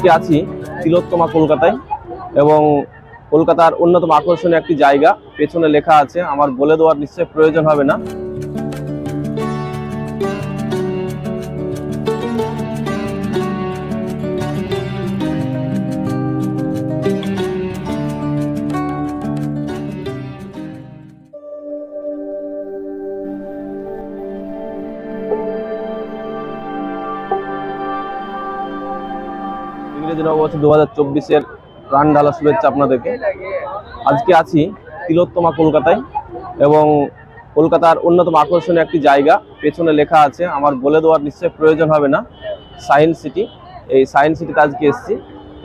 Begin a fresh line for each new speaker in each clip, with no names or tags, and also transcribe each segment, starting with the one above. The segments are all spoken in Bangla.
আজকে আছি তিলোত্তমা কলকাতায় এবং কলকাতার অন্যতম আকর্ষণীয় একটি জায়গা। পেছনে লেখা আছে, আমার বলে দেওয়ার নিশ্চয় প্রয়োজন হবে না। নববর্ষ দু হাজার চব্বিশের প্রাণ ঢালা শুভেচ্ছা আপনাদেরকে। আজকে আছি তিলোত্তমা কলকাতায় এবং কলকাতার অন্যতম আকর্ষণীয় একটি জায়গা, পেছনে লেখা আছে, আমার বলে দেওয়ার নিশ্চয় প্রয়োজন হবে না সায়েন্স সিটি। এই সায়েন্স সিটিতে আজকে এসেছি।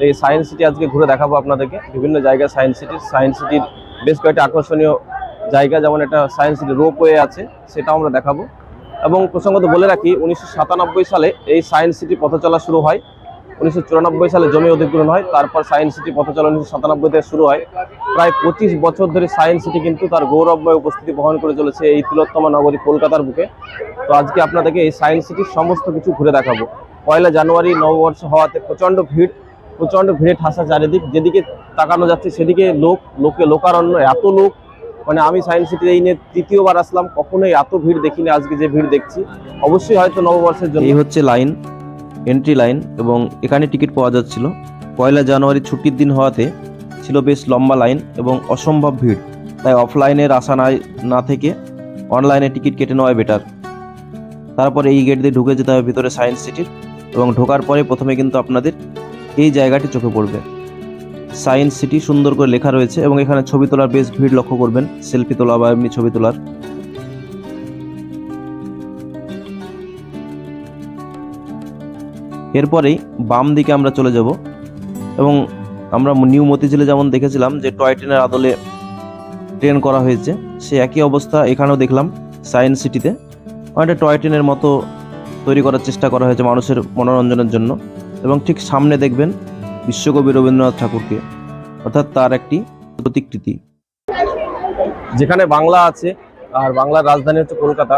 এই সায়েন্স সিটি আজকে ঘুরে দেখাবো আপনাদেরকে। বিভিন্ন জায়গায় সায়েন্স সিটি সায়েন্স সিটির বেশ কয়েকটি আকর্ষণীয় জায়গা, যেমন একটা সায়েন্স সিটি রোপওয়ে আছে, সেটাও আমরা দেখাবো। এবং প্রসঙ্গত বলে রাখি, উনিশশো সাতানব্বই সালে এই সায়েন্স সিটি পথ চলা শুরু হয়। উনিশশো চুরানব্বই সালে জমি অধিগ্রহণ হয়, তারপর সায়েন্স সিটি পথ চলা উনিশশো সাতানব্বই থেকে শুরু হয়। প্রায় পঁচিশ বছর ধরে সায়েন্স সিটি কিন্তু তার গৌরবময় উপস্থিতি বহন করে চলেছে এই তিলোত্তমা নগরী কলকাতার বুকে। তো আজকে আপনাদেরকে এই সায়েন্স সিটির সমস্ত কিছু ঘুরে দেখাবো। পয়লা জানুয়ারি নববর্ষ হওয়াতে প্রচণ্ড ভিড়, প্রচণ্ড ভিড়ে ঠাসা চারিদিক, যেদিকে তাকানো যাচ্ছে সেদিকে লোক, লোকে লোকারণ্য, এত লোক। মানে আমি সায়েন্স সিটি এই নিয়ে তৃতীয়বার আসলাম, কখনোই এত ভিড় দেখিনি, আজকে যে ভিড় দেখছি। অবশ্যই হয়তো নববর্ষের জন্য।
এই হচ্ছে লাইন। এন্ট্রি লাইন এবং এখানে টিকিট পাওয়া যাচ্ছিল। পয়লা জানুয়ারি ছুটির দিন হওয়াতে ছিল বেশ লম্বা লাইন এবং অসম্ভব ভিড়। তাই অফলাইনের আশা নাই, না থেকে অনলাইনে টিকিট কেটে নেওয়াই বেটার তারপরে এই গেট দিয়ে ঢুকে যেতে হবে ভিতরে সায়েন্স সিটির এবং ঢোকার পরে প্রথমে কিন্তু আপনাদের এই জায়গাটি চোখে পড়বে। সায়েন্স সিটি সুন্দর করে লেখা রয়েছে এবং এখানে ছবি তোলার বেশ ভিড় লক্ষ্য করবেন। সেলফি তোলা বা এমনি ছবি তোলার। এরপরেই বাম দিকে আমরা চলে যাব এবং আমরা নিউ মতিঝিলে যেমন দেখেছিলাম যে টয় ট্রেনের আদলে ট্রেন করা হয়েছে সে একই অবস্থা এখানেও দেখলাম সায়েন্স সিটিতে। অনেকটা টয় ট্রেনের মতো তৈরি করার চেষ্টা করা হয়েছে মানুষের মনোরঞ্জনের জন্য এবং ঠিক সামনে দেখবেন বিশ্বকবি রবীন্দ্রনাথ ঠাকুরকে, অর্থাৎ তার একটি প্রতিকৃতি।
যেখানে বাংলা আছে আর বাংলার রাজধানী হচ্ছে কলকাতা,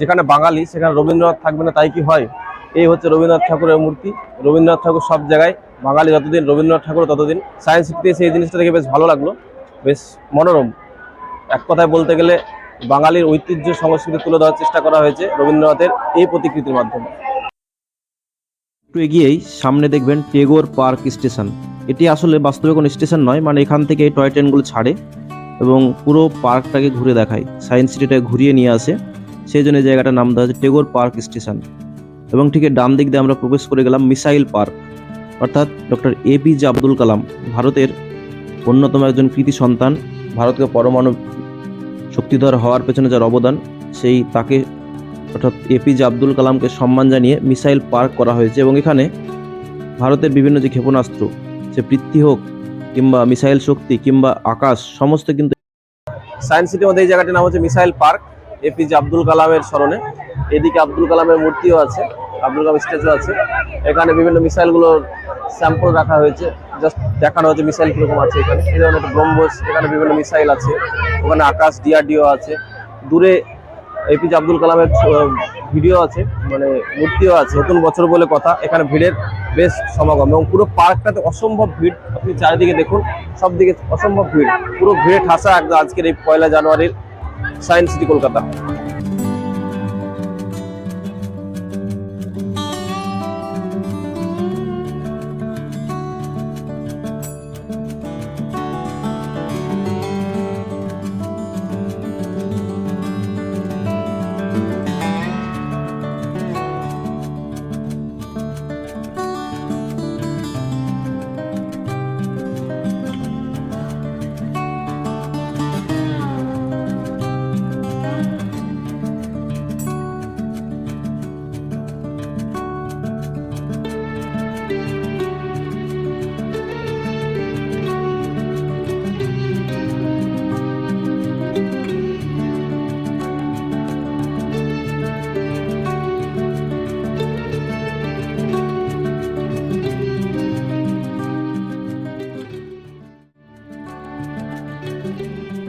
যেখানে বাঙালি সেখানে রবীন্দ্রনাথ থাকবে না, তাই কি হয়? এই হচ্ছে রবীন্দ্রনাথ ঠাকুরের মূর্তি। রবীন্দ্রনাথ ঠাকুর সব জায়গায়, বাঙালি যতদিন, রবীন্দ্রনাথ ঠাকুর ততদিন। সায়েন্স সিটিতে সেই জিনিসটা দেখে বেশ ভালো লাগল, বেশ মনোরম। এক কথায় বলতে গেলে বাঙালির ঐতিহ্য সংস্কৃতি তুলে ধরার চেষ্টা করা হয়েছে রবীন্দ্রনাথের এই প্রতিকৃতির মাধ্যমে।
একটু এগিয়েই সামনে দেখবেন টেগোর পার্ক স্টেশন। এটি আসলে বাস্তবে কোনো স্টেশন নয় মানে এখান থেকে এই টয় ট্রেনগুলো ছাড়ে এবং পুরো পার্কটাকে ঘুরে দেখায়। সায়েন্স সিটিটাকে ঘুরিয়ে নিয়ে আসে। সেই জন্য এই জায়গাটার নাম দেওয়া হচ্ছে টেগোর পার্ক স্টেশন। এবং ঠিক ডান দিক দিয়ে আমরা প্রবেশ করে গেলাম মিসাইল পার্ক, অর্থাৎ ডক্টর এপিজে আব্দুল কালাম, ভারতের অন্যতম একজন কৃতি সন্তান, ভারতকে পরমাণু শক্তিধর হওয়ার পেছনে যার অবদান, সেই তাকে অর্থাৎ এপিজে আব্দুল কালামকে সম্মান জানিয়ে মিসাইল পার্ক করা হয়েছে এবং এখানে ভারতের বিভিন্ন যে ক্ষেপণাস্ত্র, সে পৃথ্বী হোক কিংবা মিসাইল শক্তি কিংবা আকাশ, সমস্ত কিন্তু
সায়েন্স সিটির মধ্যে এই জায়গাটির নাম হচ্ছে মিসাইল পার্ক এপিজে আব্দুল কালামের স্মরণে। এদিকে আব্দুল কালামের মূর্তিও আছে, আব্দুল কালাম স্ট্যাচু আছে। এখানে বিভিন্ন মিসাইলগুলোর স্যাম্পল রাখা হয়েছে, জাস্ট দেখানো হয়েছে মিসাইল কীরকম আছে এখানে। এই ধরনের একটা ব্রহ্মোস, এখানে বিভিন্ন মিসাইল আছে, ওখানে আকাশ ডিআরডিও আছে। দূরে এপিজে আব্দুল কালামের ভিডিও আছে মানে মূর্তিও আছে, নতুন বছর বলে কথা। এখানে ভিড়ের বেশ সমাগম এবং পুরো পার্কটাতে অসম্ভব ভিড়। আপনি চারিদিকে দেখুন সব দিকে অসম্ভব ভিড়। পুরো ভিড়ে ঠাসা একদম আজকের এই পয়লা জানুয়ারির সায়েন্স সিটি কলকাতা।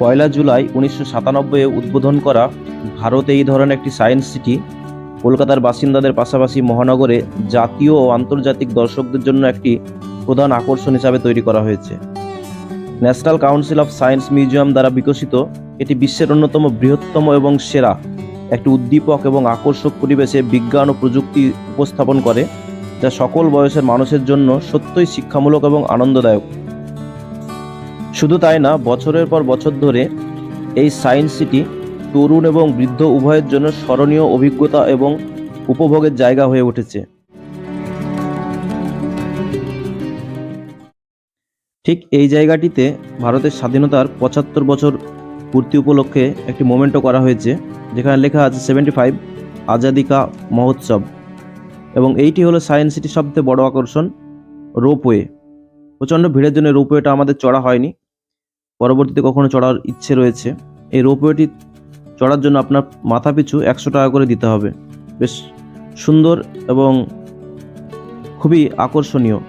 পয়লা জুলাই উনিশশো সাতানব্বইয়ে উদ্বোধন করা ভারতে এই ধরনের একটি সায়েন্স সিটি কলকাতার বাসিন্দাদের পাশাপাশি মহানগরে জাতীয় ও আন্তর্জাতিক দর্শকদের জন্য একটি প্রধান আকর্ষণ হিসাবে তৈরি করা হয়েছে। National Council of Science Museum দ্বারা বিকশিত এটি বিশ্বের অন্যতম বৃহত্তম এবং সেরা একটি উদ্দীপক এবং আকর্ষক পরিবেশে বিজ্ঞান ও প্রযুক্তি উপস্থাপন করে, যা সকল বয়সের মানুষের জন্য সত্যই শিক্ষামূলক এবং আনন্দদায়ক। শুধু তাই না, বছরের পর বছর ধরে এই সায়েন্স সিটি তরুণ এবং বৃদ্ধ উভয়ের জন্য স্মরণীয় অভিজ্ঞতা এবং উপভোগের জায়গা হয়ে উঠেছে। ঠিক এই জায়গাটিতে ভারতের স্বাধীনতার পঁচাত্তর বছর পূর্তি উপলক্ষে একটি মোমেন্টও করা হয়েছে, যেখানে লেখা আছে সেভেন্টি ফাইভ আজাদিকা মহোৎসব। এবং এইটি হলো সায়েন্স সিটির সবথেকে বড় আকর্ষণ, রোপওয়ে। প্রচণ্ড ভিড়ের জন্য রোপওয়েটা আমাদের চড়া হয়নি। পরবর্তীতে কখনো চড়ার ইচ্ছে রয়েছে। এই রোপওয়েটি চড়ার জন্য আপনার মাথা পিছু একশো টাকা করে দিতে হবে। বেশ সুন্দর এবং খুবই আকর্ষণীয়।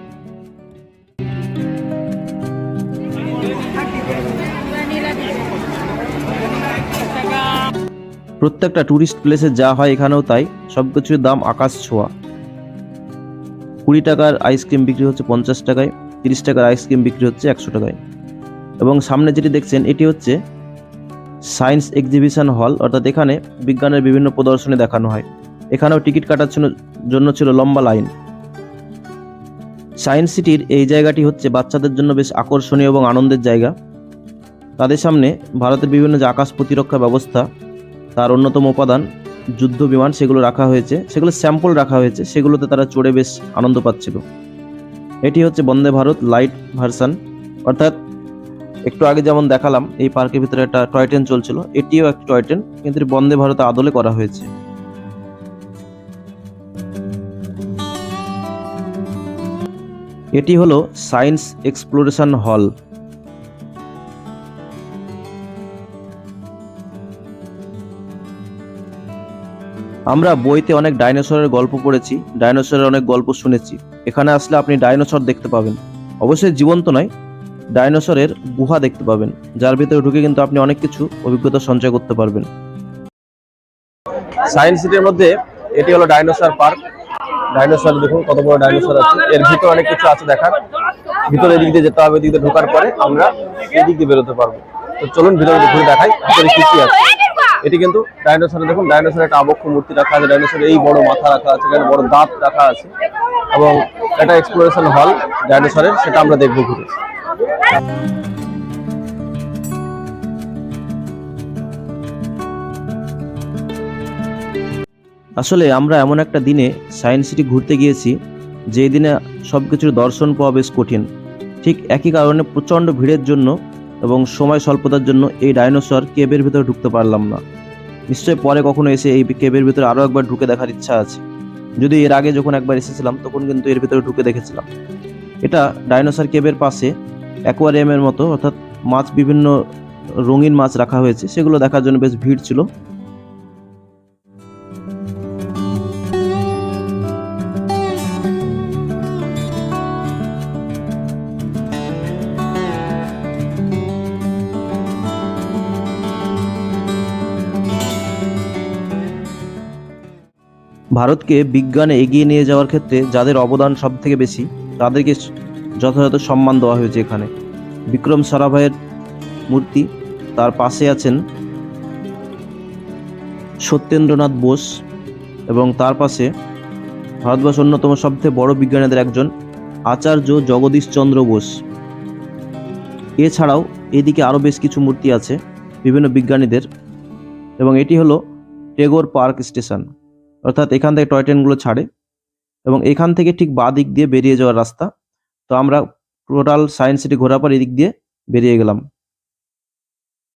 প্রত্যেকটা ট্যুরিস্ট প্লেসে যা হয় এখানেও তাই। সব কিছুর দাম আকাশ ছোঁয়া। কুড়ি টাকার আইসক্রিম বিক্রি হচ্ছে পঞ্চাশ টাকায়, তিরিশ টাকার আইসক্রিম বিক্রি হচ্ছে একশো টাকায়। এবং সামনে যেটি দেখছেন, এটি হচ্ছে সায়েন্স এক্সিবিশন হল, অর্থাৎ এখানে বিজ্ঞানের বিভিন্ন প্রদর্শনী দেখানো হয়। এখানেও টিকিট কাটার জন্য- ছিল লম্বা লাইন। সায়েন্স সিটির এই জায়গাটি হচ্ছে বাচ্চাদের জন্য বেশ আকর্ষণীয় এবং আনন্দের জায়গা। তাদের সামনে ভারতের বিভিন্ন যে আকাশ প্রতিরক্ষা ব্যবস্থা, তার অন্যতম উপাদান যুদ্ধ বিমান, সেগুলো রাখা হয়েছে। সেগুলো স্যাম্পল রাখা হয়েছে। সেগুলোতে তারা চড়ে বেশ আনন্দ পাচ্ছিল। এটি হচ্ছে বন্দে ভারত লাইট ভার্সান, অর্থাৎ একটু আগে যেমন দেখালাম, এই পার্কের ভিতরে একটা টয় ট্রেন চলছিল, এটিও একটা টয় ট্রেন, কিন্তু বন্দে ভারত আদলে করা হয়েছে। এটি হলো সায়েন্স এক্সপ্লোরেশন হল। আমরা বইতে অনেক ডাইনোসরের গল্প পড়েছি, ডাইনোসরের অনেক গল্প শুনেছি। এখানে আসলে আপনি ডাইনোসর দেখতে পাবেন। অবশ্যই জীবন্ত নয় ডাইনোসরের গুহা দেখতে পাবেন, যার ভিতরে ঢুকে কিন্তু আপনি অনেক কিছু অভিজ্ঞতা সঞ্চয় করতে পারবেন।
সায়েন্স সিটির মধ্যে এটি হলো ডাইনোসর পার্ক। ডাইনোসর দেখুন, কত বড় ডাইনোসর আছে। এর ভিতরে অনেক কিছু আছে দেখার। ভিতরে এদিক দিয়ে যেতে হবে, এদিক দিয়ে ঢোকার পরে আমরা এদিক দিয়ে বেরোতে পারব। তো চলুন, ভিতরে ঘুরে দেখাই, ভিতরে কি কি আছে। এটি কিন্তু ডাইনোসরের, দেখুন, ডাইনোসরের একটা আবক্ষ মূর্তি রাখা আছে। ডাইনোসরের এই বড় মাথা রাখা আছে, এখানে বড় দাঁত রাখা আছে। এবং এটা এক্সপ্লোরেশন হল ডাইনোসরের, সেটা আমরা দেখব ঘুরে।
আসলে আমরা এমন একটা দিনে সায়েন্স সিটি ঘুরতে গিয়েছি, যেই দিনে সব কিছুর দর্শন পাওয়া বেশ কঠিন। ঠিক একই কারণে প্রচণ্ড ভিড়ের জন্য এবং সময় স্বল্পতার জন্য এই ডাইনোসর কেবের ভিতরে ঢুকতে পারলাম না। নিশ্চয়ই পরে কখনো এসে এই কেবের ভিতরে আরও একবার ঢুকে দেখার ইচ্ছা আছে। যদি এর আগে যখন একবার এসেছিলাম, তখন কিন্তু এর ভিতরে ঢুকে দেখেছিলাম। এটা ডাইনোসর কেবের পাশে অ্যাকোয়ারিয়ামের মতো, অর্থাৎ মাছ বিভিন্ন রঙিন মাছ রাখা হয়েছে, সেগুলো দেখার জন্য বেশ ভিড় ছিল। ভারতকে বিজ্ঞানে এগিয়ে নিয়ে যাওয়ার ক্ষেত্রে যাদের অবদান সব থেকে বেশি, তাদেরকে যথাযথ সম্মান দেওয়া হয়েছে এখানে। বিক্রম সারাভাইয়ের মূর্তি তার পাশে আছেন সত্যেন্দ্রনাথ বোস এবং তার পাশে ভারতবর্ষের অন্যতম সবচেয়ে বড় বিজ্ঞানীদের একজন আচার্য জগদীশ চন্দ্র বোস। এছাড়াও এদিকে আরও বেশ কিছু মূর্তি আছে বিভিন্ন বিজ্ঞানীদের এবং এটি হলো টেগোর পার্ক স্টেশন। অর্থাৎ এখান থেকে টয় ট্রেনগুলো ছাড়ে এবং এখান থেকে ঠিক বাঁ দিক দিয়ে বেরিয়ে যাওয়ার রাস্তা তো আমরা টোটাল সায়েন্স সিটি ঘোরার পর এদিক দিয়ে বেরিয়ে গেলাম।